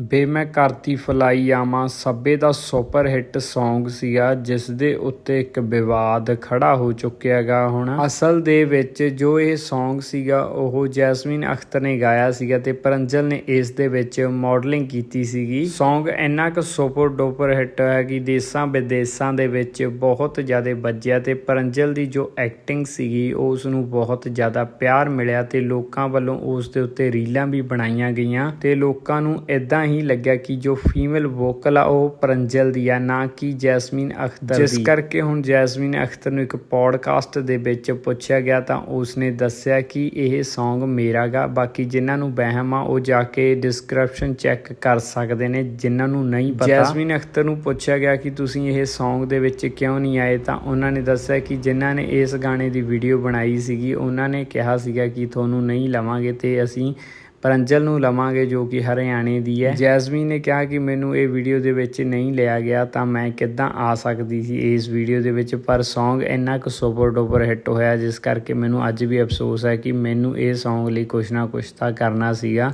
ਬੇ ਮੈਂ ਕਰਤੀ ਫਲਾਈ ਆਵਾਂ ਸੱਬੇ ਦਾ ਸੁਪਰ ਹਿੱਟ Song ਸੀਗਾ, ਜਿਸ ਦੇ ਉੱਤੇ ਇੱਕ ਵਿਵਾਦ ਖੜਾ ਹੋ ਚੁੱਕਿਆ ਹੈਗਾ ਹੁਣ। ਅਸਲ ਦੇ ਵਿੱਚ ਜੋ ਇਹ Song ਸੀਗਾ, ਉਹ ਜੈਸਮੀਨ ਅਖਤਰ ਨੇ ਗਾਇਆ ਸੀਗਾ ਤੇ ਪਰੰਜਲ ਨੇ ਇਸ ਦੇ ਵਿੱਚ ਮਾਡਲਿੰਗ ਕੀਤੀ ਸੀਗੀ। Song ਇੰਨਾ ਕੁ ਸੁਪਰ ਡੋਪਰ ਹਿੱਟ ਹੈ ਕਿ ਦੇਸਾਂ ਵਿਦੇਸਾਂ ਦੇ ਵਿੱਚ ਬਹੁਤ ਜ਼ਿਆਦਾ ਵੱਜਿਆ ਤੇ ਪਰੰਜਲ ਦੀ ਜੋ ਐਕਟਿੰਗ ਸੀਗੀ, ਉਸ ਨੂੰ ਬਹੁਤ ਜ਼ਿਆਦਾ ਪਿਆਰ ਮਿਲਿਆ ਤੇ ਲੋਕਾਂ ਵੱਲੋਂ ਉਸ ਦੇ ਉੱਤੇ ਰੀਲਾਂ ਵੀ ਬਣਾਈਆਂ ਗਈਆਂ ਤੇ ਲੋਕਾਂ ਨੂੰ ਇਦਾਂ ਹੀ ਲੱਗਿਆ ਕਿ ਜੋ ਫੀਮੇਲ ਵੋਕਲ ਆ ਉਹ ਪਰੰਜਲ ਦੀ ਆ ਨਾ ਕਿ ਜੈਸਮੀਨ ਅਖਤਰ ਦੀ। ਜਿਸ ਕਰਕੇ ਹੁਣ ਜੈਸਮੀਨ ਅਖਤਰ ਨੂੰ ਇੱਕ ਪੋਡਕਾਸਟ ਦੇ ਵਿੱਚ ਪੁੱਛਿਆ ਗਿਆ ਤਾਂ ਉਸਨੇ ਦੱਸਿਆ ਕਿ ਇਹ Song ਮੇਰਾ ਗਾ। ਬਾਕੀ ਜਿਨ੍ਹਾਂ ਨੂੰ ਵਹਿਮ ਆ ਉਹ ਜਾ ਕੇ ਡਿਸਕ੍ਰਿਪਸ਼ਨ ਚੈੱਕ ਕਰ ਸਕਦੇ ਨੇ ਜਿਨ੍ਹਾਂ ਨੂੰ ਨਹੀਂ ਪਤਾ। ਜੈਸਮੀਨ ਅਖਤਰ ਨੂੰ ਪੁੱਛਿਆ ਗਿਆ ਕਿ ਤੁਸੀਂ ਇਹ Song ਦੇ ਵਿੱਚ ਕਿਉਂ ਨਹੀਂ ਆਏ ਤਾਂ ਉਹਨਾਂ ਨੇ ਦੱਸਿਆ ਕਿ ਜਿਨ੍ਹਾਂ ਨੇ ਇਸ ਗਾਣੇ ਦੀ ਵੀਡੀਓ ਬਣਾਈ ਸੀਗੀ ਉਹਨਾਂ ਨੇ ਕਿਹਾ ਸੀਗਾ ਕਿ ਤੁਹਾਨੂੰ ਨਹੀਂ ਲਵਾਂਗੇ ਤੇ ਅਸੀਂ ਪਰੰਜਲ ਨੂੰ ਲਵਾਂਗੇ ਜੋ ਕਿ ਹਰਿਆਣੇ ਦੀ ਹੈ। ਜੈਸਮੀਨ ਨੇ ਕਿਹਾ ਕਿ ਮੈਨੂੰ ਇਹ ਵੀਡੀਓ ਦੇ ਵਿੱਚ ਨਹੀਂ ਲਿਆ ਗਿਆ ਤਾਂ ਮੈਂ ਕਿੱਦਾਂ ਆ ਸਕਦੀ ਸੀ ਇਸ ਵੀਡੀਓ ਦੇ ਵਿੱਚ, ਪਰ Song ਇੰਨਾ ਕੁ ਸੁਪਰ ਡੁਪਰ ਹਿੱਟ ਹੋਇਆ, ਜਿਸ ਕਰਕੇ ਮੈਨੂੰ ਅੱਜ ਵੀ ਅਫਸੋਸ ਹੈ ਕਿ ਮੈਨੂੰ ਇਹ Song ਲਈ ਕੁਛ ਨਾ ਕੁਛ ਤਾਂ ਕਰਨਾ ਸੀਗਾ।